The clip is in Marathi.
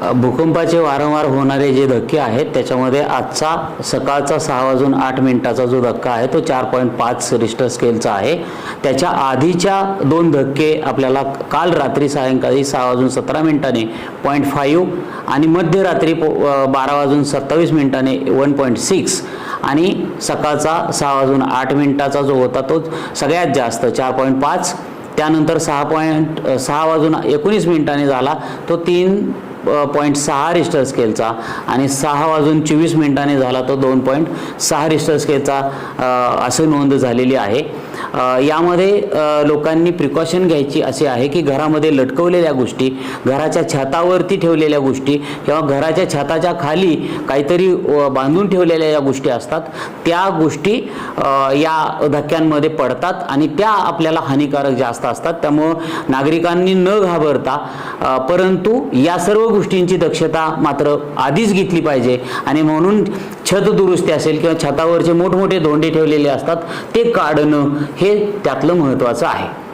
भूकंपाचे वारंवार होणारे जे धक्के आहेत त्याच्यामध्ये आजचा सकाळचा सहा वाजून आठ मिनिटाचा जो धक्का आहे तो चार पॉईंट पाच रिस्टर स्केलचा आहे. त्याच्या आधीच्या दोन धक्के आपल्याला काल रात्री सायंकाळी सहा वाजून सतरा मिनिटाने पॉईंट फाईव्ह आणि मध्यरात्री पो बारा वाजून सत्तावीस मिनिटाने वन पॉईंट सिक्स आणि सकाळचा सहा वाजून आठ मिनिटाचा जो होता तो सगळ्यात जास्त चार पॉईंट पाच. त्यानंतर सहा पॉईंट सहा वाजून एकोणीस मिनिटांनी झाला तो तीन पॉईंट सहा रिस्टर स्केलचा आणि सहा वाजून चोवीस मिनिटांनी झाला तो दोन पॉईंट सहा रिस्टर स्केलचा असे असं नोंद झालेली आहे. यामध्ये लोकांनी प्रिकॉशन घ्यायची असे आहे की घरामध्ये लटकवलेल्या गोष्टी घराच्या छतावरती ठेवलेल्या गोष्टी किंवा घराच्या छताच्या खाली काहीतरी बांधून ठेवलेल्या या गोष्टी असतात त्या गोष्टी या धक्क्यांमध्ये पडतात आणि त्या आपल्याला हानिकारक जास्त असतात त्यामुळं नागरिकांनी न घाबरता परंतु या सर्व गोष्टींची दक्षता मात्र आधीच घेतली पाहिजे. आणि म्हणून छत दुरुस्ती असेल किंवा छतावरचे मोठमोठे धोंडे ठेवलेले असतात ते काढणं हे त्यातलं महत्त्वाचं आहे.